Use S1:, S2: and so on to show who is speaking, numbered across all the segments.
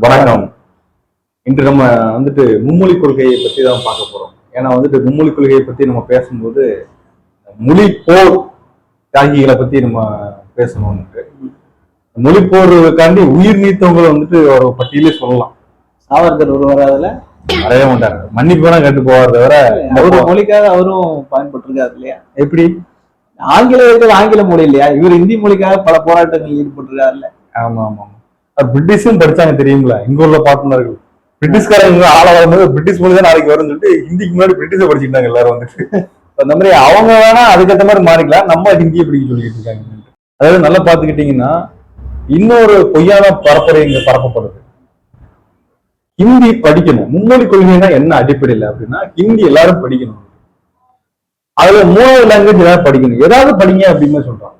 S1: வணக்கம். இன்று நம்ம வந்துட்டு மும்மொழி கொள்கையை பத்தி தான் பார்க்க போறோம். ஏன்னா வந்துட்டு மும்மொழி கொள்கையை பத்தி நம்ம பேசும்போது மொழி போர் தியாகிகளை பத்தி நம்ம பேசணும்னுட்டு மொழி போருக்காண்டி உயிர் நீத்தவங்களை வந்துட்டு ஒரு பட்டியலே சொல்லலாம்.
S2: சாவர்கர் ஒருவர் அதுல
S1: நிறைய மாட்டாரு. மன்னிப்பு வேணா கேட்டு போவார் தவிர
S2: அவரு மொழிக்காக அவரும் பயன்பட்டிருக்காரு இல்லையா?
S1: எப்படி?
S2: ஆங்கிலம் இருக்கிறது ஆங்கில மொழி இல்லையா? இவர் இந்தி மொழிக்காக பல போராட்டங்கள் ஈடுபட்டிருக்காருல்ல.
S1: ஆமா ஆமா. பிரிட்டிஷும் படிச்சாங்க தெரியுங்களா? எங்க ஊர்ல பாட்டுனார்கள் பிரிட்டிஷ்காரங்க ஆள வரும்போது பிரிட்டிஷ் மொழி தான் நாளைக்கு வரும்னு சொல்லிட்டு ஹிந்திக்கு முன்னாடி பிரிட்டிஷை படிச்சுக்கிட்டாங்க எல்லாரும் வந்துட்டு. அந்த மாதிரி அவங்க வேணா அதுக்கேற்ற மாதிரி மாறிக்கலாம். நம்ம ஹிந்தியை படிக்க சொல்லிட்டு இருக்காங்க. அதாவது நல்லா பாத்துக்கிட்டீங்கன்னா இன்னொரு பொய்யான பரப்புரை இங்க பரப்பப்படுது. ஹிந்தி படிக்கணும். மும்மொழி கொள்கைன்னா என்ன அடிப்படையில் அப்படின்னா ஹிந்தி எல்லாரும் படிக்கணும். அதுல மூணாவது லாங்குவேஜ் ஏதாவது படிக்கணும். ஏதாவது படிங்க அப்படின்னு சொல்றாங்க.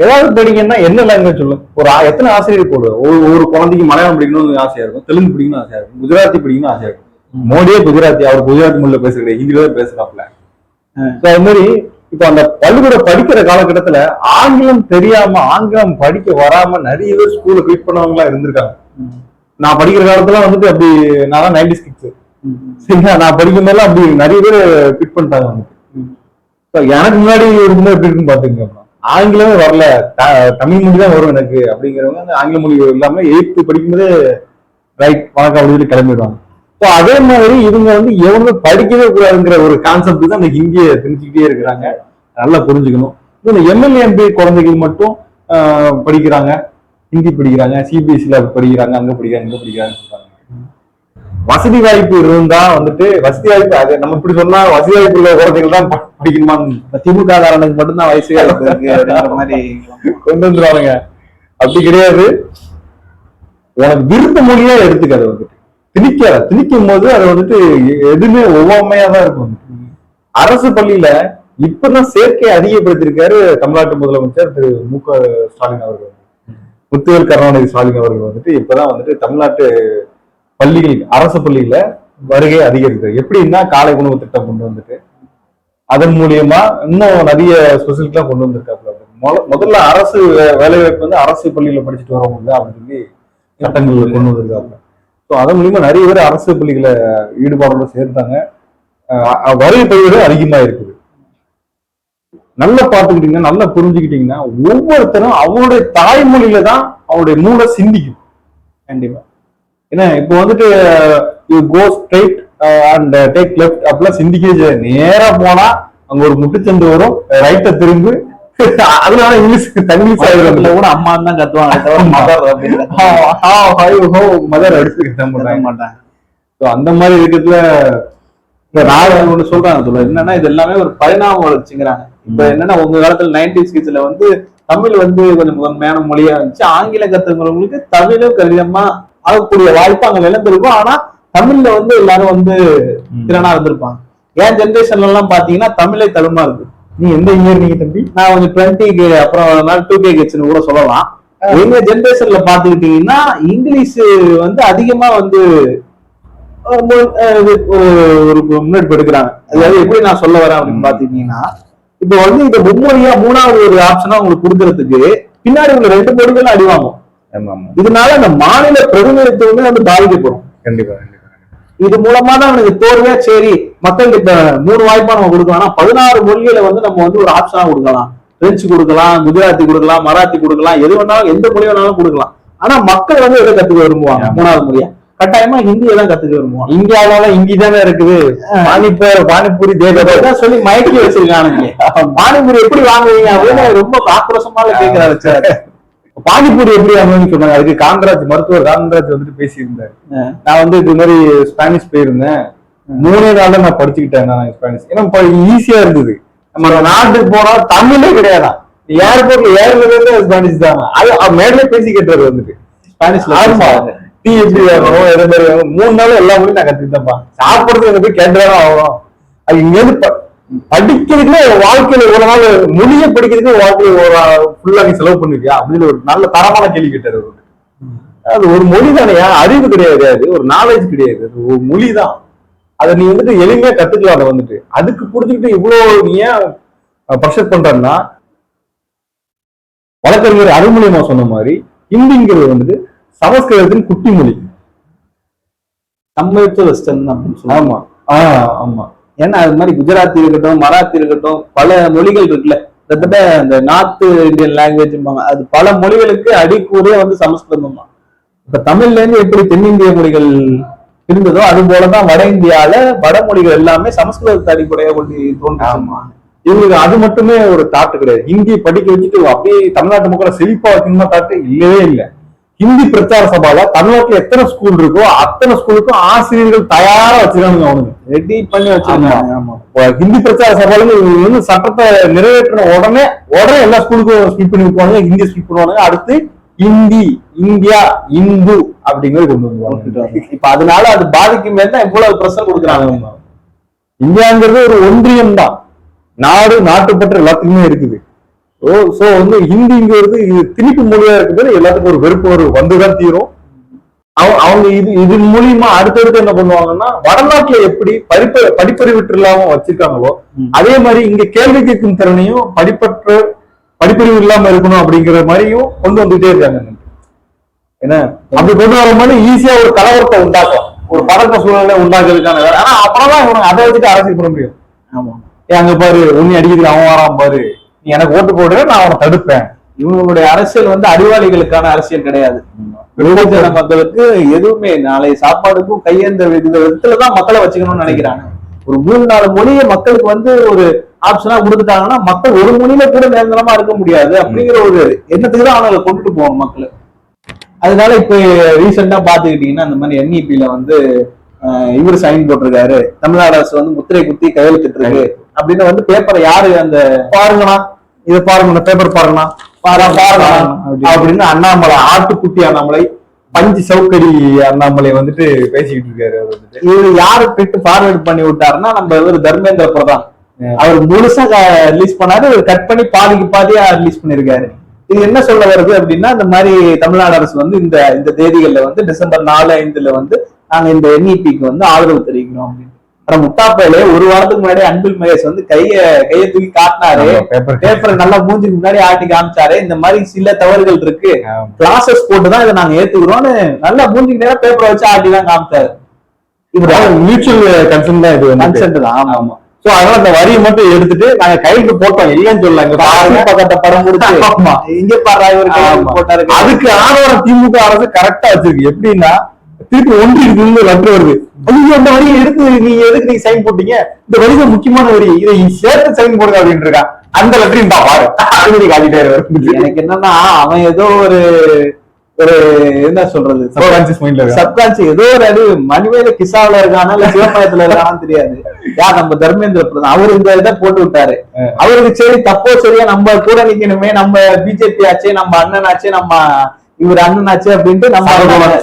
S1: ஏதாவது படிங்கன்னா என்ன லாங்குவேஜ் சொல்லும் ஒரு எத்தனை ஆசிரியர் போடுவோம் ஒரு ஒரு குழந்தைக்கு மலையாளம் படிக்கணும்னு ஆசையா இருக்கும் தெலுங்கு படிக்கணும்னு ஆசையா இருக்கும் குஜராத்தி படிக்கணும்னு ஆசையா இருக்கும். மோடியே குஜராத்தி அவர் குஜராத்தி மொழியில பேசுறது ஹிந்தியில தான் பேசுறாப்ல அது மாதிரி இப்போ அந்த பள்ளிக்கூட படிக்கிற காலகட்டத்துல ஆங்கிலம் தெரியாம ஆங்கிலம் படிக்க வராம நிறைய பேர் ஸ்கூல்ல குவிட் பண்ணவங்க எல்லாம் இருந்திருக்காங்க. நான் படிக்கிற காலத்துல வந்துட்டு அப்படி நான் தான் நைன்டி சிக்ஸ் சரிங்களா? நான் படிக்கும் போதெல்லாம் அப்படி நிறைய பேர் குவிட் பண்ணிட்டாங்க எனக்கு முன்னாடி இருக்கும்போது எப்படி இருக்குன்னு பாத்துங்க அப்புறம். ஆங்கிலமே வரல. த- தமிழ் மொழி தான் வரும் எனக்கு அப்படிங்கிறவங்க அந்த ஆங்கில மொழி இல்லாம எயித்து படிக்கும்போது ரைட் வணக்கம் அப்படின்னு சொல்லி கிளம்பிடுவாங்க. ஸோ அதே மாதிரி இவங்க வந்து எவங்க படிக்கவே கூடாதுங்கிற ஒரு கான்செப்ட் தான் அந்த ஹிந்தியை திணிச்சுக்கிட்டே இருக்கிறாங்க. நல்லா புரிஞ்சுக்கணும். இந்த எம்எல்ஏ எம்பி குழந்தைகள் மட்டும் படிக்கிறாங்க. ஹிந்தி படிக்கிறாங்க சிபிஎஸ்சியில் படிக்கிறாங்க அங்கே படிக்கிறாங்க இங்கே படிக்கிறாங்கன்னு சொல்றாங்க. வசதி வாய்ப்பு இருந்தா வந்துட்டு வசதி வாய்ப்பு அது நம்ம இப்படி சொன்னா வசதி வாய்ப்பு உள்ள குழந்தைகள் தான் ப- படிக்கணுமான்னு
S2: இப்ப திமுக காரனுக்கு மட்டும்தான் வயசு மாதிரி.
S1: கொண்டு வந்துருவாங்க அப்படி கிடையாது. உனக்கு விருப்ப மொழியா எடுத்துக்க அதை வந்துட்டு. திணிக்காத திணிக்கும் போது அது வந்துட்டு எதுவுமே ஒவ்வாமையா தான் இருக்கும். அரசு பள்ளியில இப்பதான் சேர்க்கை அதிகப்படுத்திருக்காரு தமிழ்நாட்டு முதலமைச்சர் திரு மு க ஸ்டாலின் அவர்கள். முத்துவேல் கருணாநிதி ஸ்டாலின் அவர்கள் வந்துட்டு இப்பதான் வந்துட்டு தமிழ்நாட்டு பள்ளிகள் அரசு பள்ளியில வருகை அதிகரிக்கிறது எப்படின்னா காலை உணவு திட்டம் கொண்டு வந்துட்டு அதன் மூலியமா இன்னும் நிறைய ஸ்பெசிலிட்டிலாம் கொண்டு வந்திருக்காப்புல. முதல்ல அரசு வே- வேலைவாய்ப்பு வந்து அரசு பள்ளியில படிச்சுட்டு வரவங்க அப்படின்னு சொல்லி சட்டங்கள் கொண்டு வந்திருக்காங்க ஸோ அதன் மூலியமா நிறைய பேர் அரசு பள்ளிகளை ஈடுபாடோட சேர்ந்தாங்க. வருகை பதிவு அதிகமா இருக்குது. நல்லா பார்த்துக்கிட்டீங்கன்னா நல்லா புரிஞ்சுக்கிட்டீங்கன்னா ஒவ்வொருத்தரும் அவனுடைய தாய்மொழியில தான் அவனுடைய மூளை சிந்திக்கும்.
S2: கண்டிப்பா.
S1: ஏன்னா இப்போ வந்துட்டு you go straight and take left அப்படிலாம் சிந்திக்கவே செய்யாது. நேரா போனா அங்க ஒரு முட்டுச்சந்து வரும் ரைட்ட திரும்பி. அதனால இங்கிலீஷ் தங்கிலீஷ்
S2: இதுல கூட அம்மா தான் கத்துவாங்க தவிர மதர் அப்படின்னு
S1: மதர் அடிச்சு கத்த மாட்டாங்க. So, அந்த மாதிரி இருக்கிறதுல
S2: இப்ப நான் ஒண்ணு சொல்றாங்க சொல்ல என்னன்னா இது எல்லாமே ஒரு பரிணாம வளர்ச்சிங்கிறாங்க. இப்ப என்னன்னா உங்க காலத்துல நைன்டிஸ் கிட்ஸ்ல வந்து தமிழ் வந்து கொஞ்சம் முதன்மையான மொழியா இருந்துச்சு. ஆங்கில கத்துக்கிறவங்களுக்கு தமிழும் கடினமா ஆகக்கூடிய வாய்ப்பு அங்க நிலந்திருக்கும். ஆனா தமிழ்ல வந்து எல்லாரும் வந்து திறனா இருந்திருப்பாங்க. என் ஜென்ரேஷன்ல எல்லாம் பாத்தீங்கன்னா தமிழை தடுமா இருக்கு.
S1: நீ எந்த இயர் நீங்க தம்பி?
S2: நான் கொஞ்சம் டுவெண்ட்டிக்கு அப்புறம் டூ கே கிட்ஸ்னு கூட சொல்லலாம். எங்க ஜென்ரேஷன்ல பாத்துக்கிட்டீங்கன்னா இங்கிலீஷ் வந்து அதிகமா வந்து ஒரு ஒரு முன்னெடுப்பு எடுக்கிறாங்க. அதாவது எப்படி நான் சொல்ல வரேன் அப்படின்னு பாத்துக்கிட்டீங்கன்னா இப்போ வந்து இந்த மும்மொழியா மூணாவது ஒரு ஆப்ஷனா உங்களுக்கு கொடுக்கறதுக்கு பின்னாடி உள்ள ரெண்டு மொழிகளும் அடிவாங்கும் இதனால அந்த மாநில பிரதிநிதித்துவமே வந்து பாதிக்கப்படும்.
S1: கண்டிப்பா
S2: இது மூலமா தான் அவனுக்கு தோல்வியா சரி மக்களுக்கு இப்ப மூணு வாய்ப்பா நம்ம கொடுக்கலாம். ஆனா பதினாறு மொழிகளை வந்து நம்ம வந்து ஒரு ஆப்ஷனா கொடுக்கலாம். பிரெஞ்சு கொடுக்கலாம் குஜராத்தி கொடுக்கலாம் மராத்தி கொடுக்கலாம் எது வேணாலும் எந்த மொழி வேணாலும் கொடுக்கலாம். ஆனா மக்கள் வந்து எதை கத்துக்க விரும்புவாங்க. மூணாவது மொழியா? கட்டாயமா ஹிந்தியை தான் கத்துக்க விரும்புவாங்க.
S1: இந்தியாவில இங்கி தானே இருக்குது. பானிபூரி பானிபூரி தேவதை
S2: இதான் சொல்லி மயக்கி வச்சிருக்கானுங்க. பானிபூரி எப்படி வாங்குவீங்க அப்படின்னு ரொம்ப ஆக்ரோஷமால கேட்கிறாரு சார்.
S1: பானிபூரி எப்படி சொன்னாங்க. அதுக்கு காந்தராஜ் மருத்துவர் காந்தராஜ் வந்துட்டு பேசியிருந்தாரு. நான் வந்து இது மாதிரி ஸ்பானிஷ் போயிருந்தேன். மூணே நாள்ல நான் படிச்சுக்கிட்டேன் நான் ஸ்பானிஷ். ஏன்னா ஈஸியா இருந்தது. நம்ம நாட்டுக்கு போனா தமிழே கிடையாதான் ஏர்போர்ட்ல ஏறுறதே ஸ்பானிஷ் தான்? அது மேலே பேசி கேட்டாரு வந்துட்டு.
S2: ஸ்பானிஷ்ல
S1: ஆமா. டீ எப்படி வேணும் எது மாதிரி வேணும் மூணு நாள் எல்லா மொழியும் நான் கத்துக்கிட்டேன்ப்பா. சாப்பிடுறது எனக்கு போய் கேட்டுதான் ஆகணும். அது இங்க இருந்து ப- படிக்கிறதுக்குன்னு ஒரு வாழ்க்கையில ஒரு நாள் மொழியை படிக்கிறதுக்கு ஒரு வாழ்க்கையில ஒரு ஃபுல்லா நீ செலவு பண்ணிருக்கியா? அப்படின்னு ஒரு நல்ல தரமான கேள்வி கேட்டாரு. அது ஒரு மொழி தானையா அறிவு கிடையாது அது ஒரு நாலேஜ் கிடையாது. அது ஒரு மொழி தான். அதை நீ வந்துட்டு எளிமையா கத்துக்கலாம் அதை வந்துட்டு. அதுக்கு புரிஞ்சுக்கிட்டு இவ்வளவு நீ ஏன் ப்ரெஷர் பண்றன்னா வழக்கறிஞர் அருள்மொழியமா சொன்ன மாதிரி ஹிந்திங்கிறது வந்துட்டு சமஸ்கிருதத்தின் குட்டி மொழி
S2: டு வெஸ்டர்ன் அப்படின்னு சொல்லுவாங்க.
S1: ஆமா. ஆஹ் ஆமா.
S2: ஏன்னா அது மாதிரி குஜராத்தி இருக்கட்டும் மராத்தி இருக்கட்டும் பல மொழிகள் இருக்குல்ல. கிட்டத்தட்ட இந்த நார்த் இந்தியன் லாங்குவேஜ் அது பல மொழிகளுக்கு அடிக்கூடே வந்து சமஸ்கிருதம் தான் இப்ப தமிழ்ல இருந்து எப்படி தென்னிந்திய மொழிகள் இருந்ததோ அது போலதான் வட இந்தியால வடமொழிகள் எல்லாமே சமஸ்கிருதத்தை அடிப்படையாக கொண்டு தோன்றுமா
S1: இவங்களுக்கு அது மட்டுமே ஒரு தாட்டு கிடையாது. ஹிந்தி படிக்க வச்சுட்டு அப்படியே தமிழ்நாட்டு மக்களை செழிப்பா வைக்கணுமா தாட்டு இல்லவே இல்லை. ஹிந்தி பிரச்சார சபால தமிழ்நாட்டுல எத்தனை ஸ்கூல் இருக்கோ அத்தனை ஸ்கூலுக்கும் ஆசிரியர்கள் தயாரா வச்சிருக்காங்க அவனுக்கு
S2: ரெடி பண்ணி வச்சிருக்காங்க.
S1: ஹிந்தி பிரச்சார சபால வந்து சட்டத்தை நிறைவேற்றின உடனே உடனே எல்லா ஸ்கூலுக்கும் ஸ்பீட் பண்ணி வைப்பாங்க ஹிந்தி ஸ்பீட் பண்ணுவாங்க அடுத்து இந்தி இந்தியா இந்து அப்படிங்கிறது கொண்டு வந்துருவாங்க.
S2: இப்ப அதனால அது பாதிக்கும் மேல தான் இவ்வளவு பிரச்சனை கொடுக்குறாங்க.
S1: இந்தியாங்கிறது ஒரு ஒன்றியம் தான் நாடு நாட்டுப்பற்று எல்லாத்துக்குமே இருக்குது. ஓ சோ வந்து ஹிந்திங்கிறது இது திணிப்பு மொழியா இருக்குது எல்லாத்துக்கும் ஒரு வெறுப்பு ஒரு வந்துதான் தீரும். அவங்க- அவங்க இது இது மூலியமா அடுத்தடுத்து என்ன பண்ணுவாங்கன்னா வடநாட்டுல எப்படி படிப்ப படிப்பறிவு இல்லாம வச்சிருக்காங்களோ. அதே மாதிரி இங்க கேள்வி கேட்கும் திறனையும் படிப்பற்ற படிப்பறிவு இல்லாம இருக்கணும் அப்படிங்கிற மாதிரியும் கொண்டு வந்துட்டே இருக்காங்க. என்ன? அப்படி கொண்டு வரும்போது ஈஸியா ஒரு கலவரத்தை உண்டாக்கும் ஒரு பதக்க சூழ்நிலை உண்டாக்குறதுக்கான ஆனா அப்புறம்தான் இவனுக்கு அதை வச்சுட்டு அரசியல் பண்ண முடியும்.
S2: ஆமா.
S1: ஏன் அங்க பாரு உன்னை அடிக்கிறது அவன் வரான் பாரு. நீ எனக்கு ஓட்டு போடுற நான் அவனை தடுப்பேன்.
S2: இவங்களுடைய அரசியல் வந்து அறிவாளிகளுக்கான அரசியல் கிடையாது. வெகுஜன மக்களுக்கு எதுவுமே நாளை சாப்பாடுக்கும் கையேந்த விதத்துல தான் மக்களை வச்சுக்கணும்னு நினைக்கிறாங்க. ஒரு மூணு நாலு மொழியை மக்களுக்கு வந்து ஒரு ஆப்ஷனா கொடுத்துட்டாங்கன்னா மக்கள் ஒரு மொழியில கூட நிரந்தரமா இருக்க முடியாது. அப்படிங்கிற ஒரு எண்ணத்துக்கு தான் அவங்களை கொண்டுட்டு போவாங்க மக்கள். அதனால இப்ப ரீசெண்டா பாத்துக்கிட்டீங்கன்னா இந்த மாதிரி என்இபில வந்து அஹ், இவர் சைன் போட்டிருக்காரு. தமிழ்நாடு அரசு வந்து முத்திரை குத்தி கையெழுத்திட்டு இருக்கு அப்படின்னு வந்து பேப்பரை யாரு அந்த
S1: பாருங்கண்ணா. இதை பாருங்க பேப்பர் பாருங்கண்ணா. பாரா பாருங்க. அப்படின்னு அண்ணாமலை ஆட்டுக்குட்டி அண்ணாமலை பஞ்சு சவுக்கடி அண்ணாமலை வந்துட்டு பேசிக்கிட்டு இருக்காரு அவர் வந்துட்டு.
S2: இவர் யாரு ட்விட் ஃபார்வர்ட் பண்ணி விட்டாருன்னா நம்ம இவர் தர்மேந்திர பிரதான். அவர் முழுசா ரிலீஸ் பண்ணாரு கட் பண்ணி பாதிக்கு பாதியா ரிலீஸ் பண்ணிருக்காரு. இது என்ன சொல்ல வருது அப்படின்னா இந்த மாதிரி தமிழ்நாடு அரசு வந்து இந்த இந்த தேதிகள்ல வந்து டிசம்பர் நாலு ஐந்துல வந்து நாங்க இந்த என்இபிக்கு வந்து ஆதரவு தெரிவிக்கிறோம் அப்படின்னு. ஆனா முட்டாப்பையில ஒரு வாரத்துக்கு முன்னாடி அன்பில் மகேஷ் வந்து கைய கைய தூக்கி காட்டினாரு.
S1: பேப்பர்
S2: பேப்பரை நல்லா மூஞ்சுக்கு முன்னாடி ஆட்டி காமிச்சாரு. இந்த மாதிரி சில தவறுகள் இருக்கு. கிளாஸஸ் போட்டு தான் இதை நாங்க ஏத்துக்கிறோம்னு நல்லா மூஞ்சிக்கு நேரம் பேப்பரை வச்சு ஆட்டி தான் காமிச்சாரு.
S1: இவர் மியூச்சுவல் கன்சர்ன் தான் இது
S2: கன்சென்ட் தான் ஆமா ஆமா.
S1: சோ அதனால அந்த வரியை மட்டும் எடுத்துட்டு நாங்க கைக்கு போட்டோம். இல்லைன்னு சொல்லல இங்க பாருங்க.
S2: பக்கத்தை படம் முடிச்சு
S1: ஆமா.
S2: இங்க பாரு இவர். போட்டாரு.
S1: அதுக்கு ஆதரவு திமுக அரசு கரெக்டா வச்சிருக்கு. எப்படின்னா திருப்பி இருந்து லெட்டர் வருது ஐயோ இந்த வரியை எடுத்து நீங்க எதுக்கு நீங்க சைன் போட்டீங்க? இந்த வரியில முக்கியமான வரி இதை சேர்த்து சைன் போடுங்க அப்படின்னு இருக்கா அந்த லெட்டரையும் தான் பாரு. அப்படின்னு காட்டிட்டே வருது
S2: எனக்கு என்னன்னா அவன் ஏதோ ஒரு ஒரு என்ன சொல்றது?
S1: சப்கான்சியஸ் மைண்ட்ல
S2: ஏதோ ஒரு அடி மணிவேல கிசாவுல இருக்கானா இல்ல சிவமயத்துல இருக்கானான்னு தெரியாது. யார் நம்ம தர்மேந்திர பிரதான் அவர் இந்த இதை போட்டு விட்டாரு. அவருக்கு சரி தப்போ சரியா நம்ம கூட நிக்கணுமே நம்ம பிஜேபி ஆச்சே நம்ம அண்ணன் ஆச்சே நம்ம இவர் அண்ணன் ஆச்சு அப்படின்ட்டு நம்ம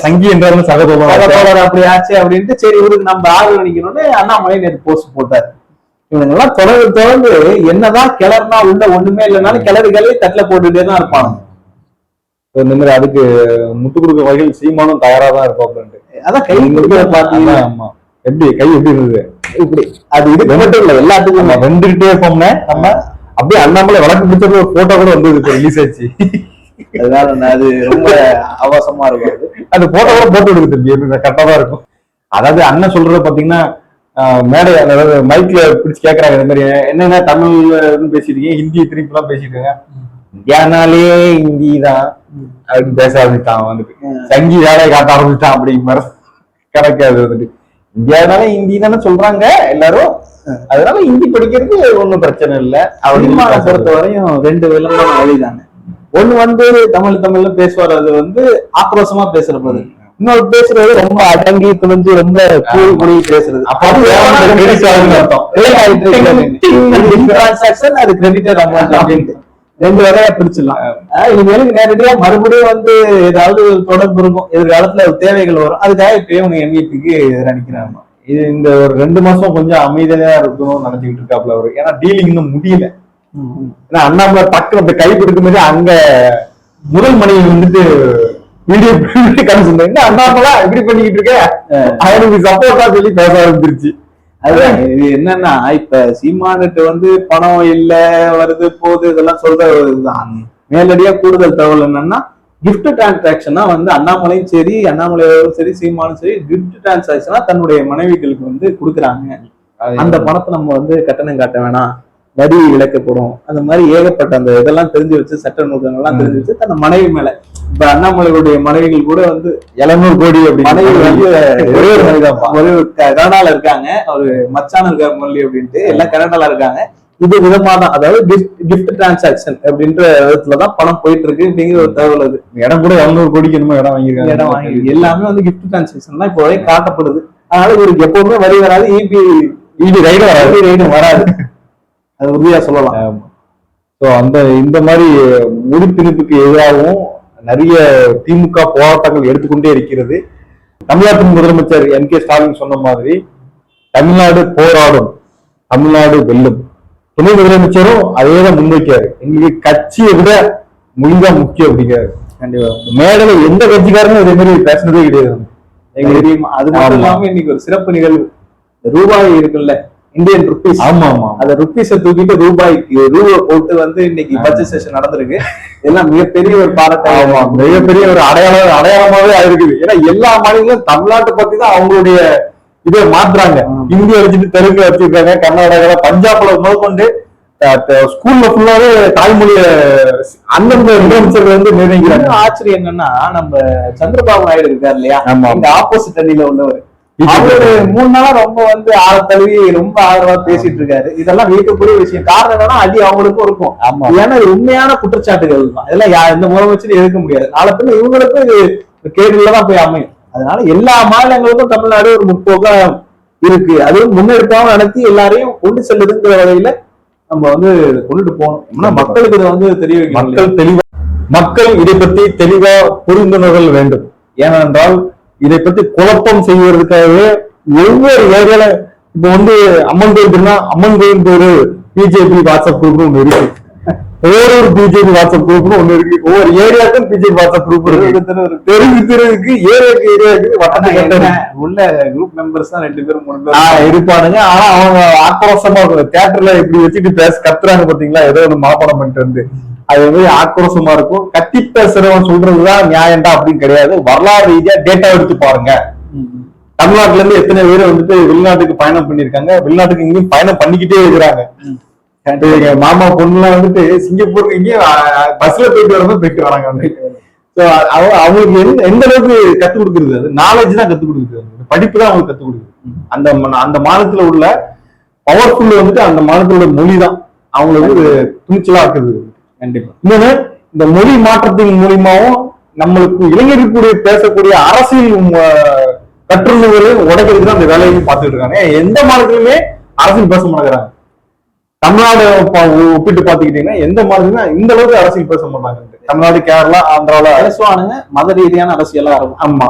S1: சங்கி என்றாலும்
S2: சகதோழர் அப்படி ஆச்சு அப்படின்ட்டு சரி இவருக்கு நம்ம ஆதரவு நிக்கணும்னு அண்ணாமலை நேற்று போஸ்ட் போட்டாரு. இவங்க எல்லாம் தொடர்ந்து தொடர்ந்து என்னதான் கிளறுனா உள்ள ஒண்ணுமே இல்லைனாலும் கிளறி கிளறி தட்டுல போட்டுட்டே தான் இருப்பாங்க.
S1: இந்த மாதிரி அதுக்கு முட்டு கொடுக்க வகையில் சீமானும் தயாரா தான் இருக்கும் அப்படின்ட்டு
S2: அதான் கை பாத்தீங்கன்னா
S1: ஆமா எப்படி கை எப்படி இருந்தது?
S2: இப்படி. அது இதுக்கு மட்டும் இல்ல எல்லாத்துக்கும்.
S1: நம்ம வெந்துகிட்டே இருப்போம்னே நம்ம. அப்படியே அண்ணாமலை வழக்கு பிடிச்ச ஒரு போட்டோ கூட வந்தது ரிலீஸ் ஆச்சு
S2: அதனால அது ரொம்ப அவசரமா இருக்கும் அது.
S1: அந்த போட்டோ கூட போட்டு எப்படி கரெக்டா தான் இருக்கும். அதாவது அண்ணன் சொல்றது பாத்தீங்கன்னா மேடை அதாவது மைக்ல பிடிச்சு கேக்குறாங்க இந்த மாதிரி. என்னென்ன தமிழ்ல இருந்து பேசிட்டு இருக்கீங்க ஹிந்தி திருப்பி எல்லாம் பேசிட்டு இருக்காங்க இந்தியானாலே ஹிந்தி தான் அப்படின்னு பேச ஆரம்பிச்சான் வந்துட்டு. சங்கி வேலையை காட்ட ஆரம்பிச்சிட்டான் அப்படிங்கிற மாதிரி. கிடைக்காது வந்துட்டு. இந்தியானாலே ஹிந்தி தானே சொல்றாங்க எல்லாரும். அதனால ஹிந்தி படிக்கிறது ஒண்ணும் பிரச்சனை இல்ல.
S2: சினிமாவை பொறுத்த வரையும் ரெண்டு விளம்பர வழிதானே. ஒண்ணு வந்து தமிழ் தமிழ்ல பேசுவார் அது வந்து ஆக்ரோஷமா பேசுற போது இன்னொரு பேசுறது ரொம்ப அடங்கி துணிஞ்சு ரொம்ப கூழ் குடி பேசுறது. டிரான்சாக்சன் அது கிரெடிட்டட் அமௌண்ட் அப்படின்ட்டு. ரெண்டு வகையா பிரிச்சிடலாம். ஆஹ் இனிமேலுக்கு நேரடியா மறுபடியும் வந்து ஏதாவது தொடர்பு இருக்கும். எதிர்காலத்துல தேவைகள் வரும். அதுக்காக இப்பயே உங்க எம்இபிக்கு நினைக்கிறாங்க
S1: இது இந்த ஒரு ரெண்டு மாசம் கொஞ்சம் அமைதியா இருக்கணும்னு நினைச்சுக்கிட்டு இருக்காப்ல அவரு. ஏன்னா டீலிங் இன்னும் முடியல. ஏன்னா அண்ணாமலை டக்குனு அந்த கை கொடுக்கும் போதே அங்க முதல் மனைவி வந்துட்டு வீடியோ கணிச்சிருந்தேன் என்ன அண்ணாமலா இப்படி பண்ணிக்கிட்டு இருக்க? அவனுக்கு சப்போர்ட்டா சொல்லி பேச ஆரம்பிச்சிருச்சு.
S2: அதுதான் இது என்னன்னா இப்ப சீமானுட்டு வந்து பணம் இல்ல வருது போகுது இதெல்லாம் சொல்ற ஒரு இதுதான். மேலடியா கூடுதல் தகவல் என்னன்னா கிஃப்ட் டிரான்சாக்ஷனா வந்து அண்ணாமலையும் சரி அண்ணாமலையும் சரி சீமானும் சரி கிஃப்ட் டிரான்சாக்ஷனா தன்னுடைய மனைவிகளுக்கு வந்து கொடுக்குறாங்க. அந்த பணத்தை நம்ம வந்து கட்டணம் காட்ட வேணாம். வரி இழக்கப்படும். அந்த மாதிரி ஏகப்பட்ட அந்த இதெல்லாம் தெரிஞ்சு வச்சு சட்ட நுணுக்கங்கள்லாம் தெரிஞ்சு வச்சு தன் மனைவி மேல. இப்ப அண்ணாமலையுடைய மனைவிகள் கூட வந்து
S1: எழுநூறு கோடி
S2: மனைவி
S1: அப்படின்னு
S2: வந்து
S1: ஒரே ஒரு
S2: ஒரு க- கனடால இருக்காங்க. ஒரு மச்சான் இருக்காரு முரளி அப்படின்ட்டு எல்லாம் கனடால இருக்காங்க. இது விதமா தான் அதாவது கிஃப்ட் கிஃப்ட் டிரான்சாக்ஷன் அப்படின்ற விதத்துல தான் பணம் போயிட்டு இருக்கு அப்படிங்கிற ஒரு தகவல் அது.
S1: இடம் கூட எழுநூறு கோடிக்கு என்னமோ இடம் வாங்கியிருக்காங்க.
S2: இடம் வாங்கி எல்லாமே வந்து கிஃப்ட் டிரான்சாக்ஷன் தான் இப்போ காட்டப்படுது. அதனால இவருக்கு எப்பவுமே வரி வராது. E இபி
S1: இடி ரைடு வராது.
S2: வரி ரைடும் வராது. அது உறுதியா சொல்லலாம்.
S1: ஸோ அந்த இந்த மாதிரி முடித்திருப்புக்கு எதிராகவும் நிறைய திமுக போராட்டங்கள் எடுத்துக்கொண்டே இருக்கிறது. தமிழ்நாட்டின் முதலமைச்சர் எம் கே ஸ்டாலின் சொன்ன மாதிரி தமிழ்நாடு போராடும் தமிழ்நாடு வெல்லும். துணை முதலமைச்சரும் அதே தான் முன்வைக்காரு எங்களுக்கு கட்சியை விட மொழிதான் முக்கியம் அப்படிங்கிறாரு.
S2: கண்டிப்பா.
S1: மேடையில எந்த கட்சிக்காரனும் இதே மாதிரி பேசுனதே கிடையாது.
S2: எங்க தெரியுமா அது மட்டும். இல்லாம இன்னைக்கு ஒரு சிறப்பு நிகழ்வு. ரூபாய் இருக்குல்ல இந்தியன் ருபீஸ்
S1: ஆமா ஆமா
S2: அந்த ருப்பீஸை தூக்கிட்டு ரூபாய்க்கு ரூபா போட்டு வந்து இன்னைக்கு பட்ஜெட் செஷன் நடந்திருக்கு. இதெல்லாம் மிகப்பெரிய ஒரு
S1: ஆமா
S2: பாராட்டு
S1: மிகப்பெரிய ஒரு அடையாளம் அடையாளமாவே ஆயிருக்குது. ஏன்னா எல்லா மாநிலங்களும் தமிழ்நாட்டை பத்தி தான் அவங்களுடைய இதை மாத்துறாங்க. ஹிந்தி வச்சுட்டு தெலுங்கு வச்சிருக்காங்க கர்நாடகால பஞ்சாப்ல முதற்கொண்டு ஸ்கூல்ல ஃபுல்லாவே தாய்மொழிய அந்தந்த முதலமைச்சர்கள் வந்து நிர்ணயிக்கிறாங்க.
S2: ஆச்சரியம் என்னன்னா நம்ம சந்திரபாபு நாயுடு இருக்காரு இல்லையா. இந்த ஆப்போசிட் அணியில உள்ளவர். அவரு மூணு நாளா ரொம்ப வந்து ஆழ தழுவி ரொம்ப ஆதரவா பேசிட்டு இருக்காரு. இதெல்லாம் வீட்டுக்குரிய விஷயம். காரணம் என்னன்னா அடி அவங்களுக்கும் இருக்கும். ஏன்னா உண்மையான குற்றச்சாட்டுகள் தான். இதெல்லாம் யா- எந்த முதலமைச்சரும் எதிர்க்க முடியாது. நாளை பின்ன இவங்களுக்கும் இது தான் போய் அமையும். அதனால எல்லா மாநிலங்களுக்கும் தமிழ்நாடு ஒரு முற்போக்கா இருக்கு. அதுவும் முன்னெடுக்காம நடத்தி எல்லாரையும் கொண்டு செல்லுதுங்கிற வகையில நம்ம வந்து கொண்டுட்டு போகணும். மக்களுக்கு இதை வந்து தெரிய?
S1: மக்கள் தெளிவா மக்கள் இதை பத்தி தெளிவா புரிந்துணர்தல் வேண்டும். ஏனென்றால் இதை பத்தி குழப்பம் செய்வதற்காகவே ஒவ்வொரு ஏரியால இப்ப வந்து அம்மன் கோயில் அம்மன் கோயில் ஒரு பிஜேபி வாட்ஸ்அப் குரூப் ஒண்ணு இருக்கு. ஒவ்வொரு பிஜேபி வாட்ஸ்அப் குரூப் ஒண்ணு இருக்கு. ஒவ்வொரு ஏரியாவுக்கும் பிஜேபி வாட்ஸ்அப் குரூப் இருக்கு. தெருவு தெருவுக்கு ஏரியாவுக்கு
S2: என்ன,
S1: வட்டம்
S2: உள்ள குரூப் மெம்பர்ஸ் தான் ரெண்டு பேரும் மூணு பேரும்.
S1: இருப்பானுங்க. ஆனா அவங்க ஆக்ரோஷமா இருக்கும் தியேட்டர்ல இப்படி வச்சுட்டு பேச கத்துறாங்க பாத்தீங்களா? ஏதோ ஒரு மாப்படம் பண்ணிட்டு வந்து. அது வந்து ஆக்ரோஷமா இருக்கும். கத்தி பேசுறவன் சொல்றதுதான் நியாயம்டா அப்படின்னு கிடையாது. வரலாறு ரீதியா டேட்டா எடுத்து பாருங்க. தமிழ்நாட்டுல இருந்து எத்தனை பேர் வந்துட்டு வெளிநாட்டுக்கு பயணம் பண்ணிருக்காங்க வெளிநாட்டுக்கு இங்கேயும் பயணம் பண்ணிக்கிட்டே இருக்கிறாங்க. எங்க மாமா பொண்ணுலாம் வந்துட்டு சிங்கப்பூருக்கு இங்கேயும் பஸ்ல போயிட்டு வரணும் போயிட்டு வராங்க வந்து அவங்களுக்கு எந்த எந்த அளவுக்கு கத்து கொடுக்குறது அது? நாலேஜ் தான் கத்து கொடுக்குது படிப்பு தான் அவங்களுக்கு கத்து கொடுக்குது. அந்த அந்த மாநிலத்துல உள்ள பவர்ஃபுல் வந்துட்டு அந்த மாநிலத்தோட மொழி தான். அவங்களை வந்து துணிச்சலா ஆக்குது.
S2: கண்டிப்பா.
S1: இன்னொன்னு இந்த மொழி மாற்றத்தின் மூலியமாவும் நம்மளுக்கு இளைஞர்களுக்கு பேசக்கூடிய அரசியல் கற்றுணர்வுகளையும் உடைக்கிறதுக்கு தான் அந்த வேலையையும் பார்த்துட்டு இருக்காங்க. எந்த மாநிலத்திலுமே அரசியல் பேச மாட்டேங்கிறாங்க. தமிழ்நாடு ஒப்பிட்டு பாத்துக்கிட்டீங்கன்னா எந்த மாநிலமே இந்த அளவுக்கு அரசியல் பேச மாட்டாங்க தமிழ்நாடு கேரளா ஆந்திரால
S2: பேசுவானுங்க. மத ரீதியான அரசியலா இருக்கும்.
S1: ஆமா.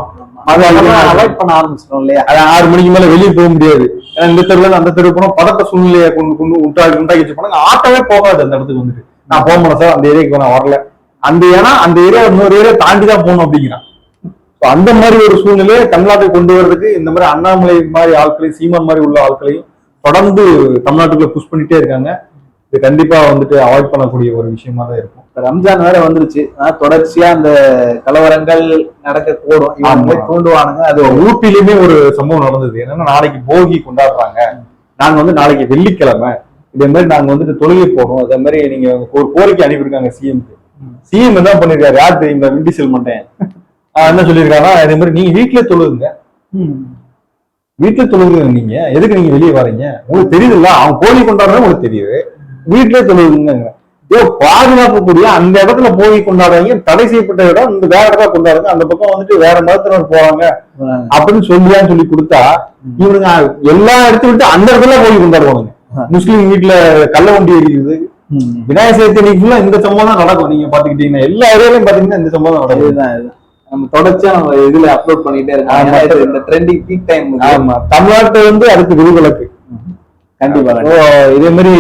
S2: அவாய்ட் பண்ண ஆரம்பிச்சிடும் இல்லையா?
S1: அது ஆறு மணிக்கு மேல வெளியே போக முடியாது. ஏன்னா இந்த தெருவுல அந்த தெரு போனா பதட்ட சூழ்நிலையை கொண்டு கொண்டு உண்டாக்கி உண்டாக்கி வச்சு போனாங்க ஆட்டோவே போகாது அந்த இடத்துக்கு வந்துட்டு. நான் போக மாட்டேன் சார் அந்த ஏரியாக்கு நான் வரல. அந்த ஏன்னா அந்த ஏரியா இன்னொரு ஏரியா தாண்டி தான் போகணும் அப்படிங்கிறான். அந்த மாதிரி ஒரு சூழ்நிலையை தமிழ்நாட்டுக்கு கொண்டு வர்றதுக்கு இந்த மாதிரி அண்ணாமலை மாதிரி ஆட்களையும் சீமான் மாதிரி உள்ள ஆட்களையும் தொடர்ந்து தமிழ்நாட்டுக்குள்ள புஷ் பண்ணிட்டே இருக்காங்க. இது கண்டிப்பா வந்துட்டு அவாய்ட் பண்ணக்கூடிய ஒரு விஷயமா தான் இருக்கும்.
S2: ரம்ஜான் வேற வந்துருச்சு. ஆனா தொடர்ச்சியா அந்த கலவரங்கள் நடக்க கூடும். தூண்டுவானுங்க. அது
S1: அது ஊட்டிலுமே ஒரு சம்பவம் நடந்தது. என்னன்னா நாளைக்கு போகி கொண்டாடுறாங்க. நாங்க வந்து நாளைக்கு வெள்ளிக்கிழமை. இதே மாதிரி நாங்க வந்துட்டு தொழுகை போறோம். அதே மாதிரி நீங்க ஒரு கோரிக்கை அனுப்பியிருக்காங்க சிஎம்க்கு சிஎம் என்ன பண்ணிருக்காரு யார் தெரியுங்களா? விண்டி செல் மாட்டேன் என்ன சொல்லியிருக்காங்கன்னா இதே மாதிரி நீங்க வீட்டுல தொழுகுங்க. வீட்டுல தொழுகுங்க நீங்க? எதுக்கு நீங்க வெளியே வரீங்க உங்களுக்கு தெரியுதுல்ல அவன் கோழி கொண்டாடுறது உங்களுக்கு தெரியுது. வீட்டுல தொழுகுங்க ஏ பாதுகாப்பு கூடிய அந்த இடத்துல போய் கொண்டாடுறீங்க தடை செய்யப்பட்ட இடம் இந்த வேற இடத்துல கொண்டாடுங்க அந்த பக்கம் வந்துட்டு வேற மதத்தினர் போறாங்க அப்படின்னு சொல்லியான்னு சொல்லி கொடுத்தா இவனுங்க எல்லா இடத்தையும் விட்டு அந்த இடத்துல போய் கொண்டாடுவானுங்க. முஸ்லீம் வீட்டுல கள்ள வண்டி எரியுது விநாயகர் சதுர்த்தி அன்னைக்கு இந்த சம்பவம் தான் நடக்கும். நீங்க பாத்துக்கிட்டீங்கன்னா எல்லா ஏரியாலையும் பாத்தீங்கன்னா இந்த சம்பவம் நடக்கும்.
S2: நம்ம தொடர்ச்சியா நம்ம இதுல அப்லோட் பண்ணிட்டே இருக்கோம் இந்த ட்ரெண்டிங் பீக் டைம்
S1: ஆமா. தமிழ்நாட்டு வந்து அதுக்கு விதிவிலக்கு.
S2: கண்டிப்பா
S1: இதே மாதிரி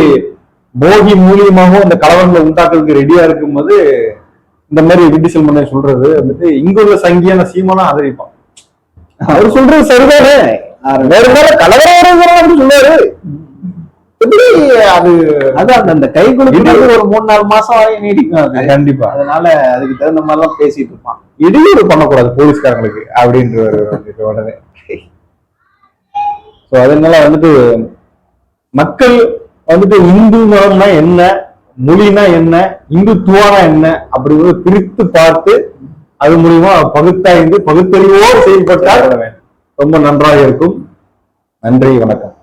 S1: போகி மூலியமாகவும் இந்த கலவரங்களை உண்டாக்குறதுக்கு ரெடியா இருக்கும்போது இந்த மாதிரி விண்டி செல்மனை சொல்றது வந்துட்டு இங்க உள்ள சங்கியான சீமானா ஆதரிப்பான். அவர் சொல்றது சரிதானே? வேற வேற கலவரம் எப்படி அது
S2: அதான் அந்த- கை கொடுக்கிறது ஒரு மூணு நாலு மாசம் வரையும் நீடிக்கும் அது.
S1: கண்டிப்பா.
S2: அதனால அதுக்கு தகுந்த மாதிரி தான் பேசிட்டு இருப்பான்.
S1: இடையூறு பண்ணக்கூடாது போலீஸ்காரங்களுக்கு அப்படின்ற உடனே. ஸோ அதனால வந்துட்டு மக்கள் வந்துட்டு இந்து மதம்னா என்ன மொழினா என்ன இந்துத்துவானா என்ன அப்படிங்கிறத பிரித்து பார்த்து அது மூலியமா பகுத்தாய்ந்து பகுத்தறிவோடு செயல்பட்டால் ரொம்ப நன்றாக இருக்கும். நன்றி வணக்கம்.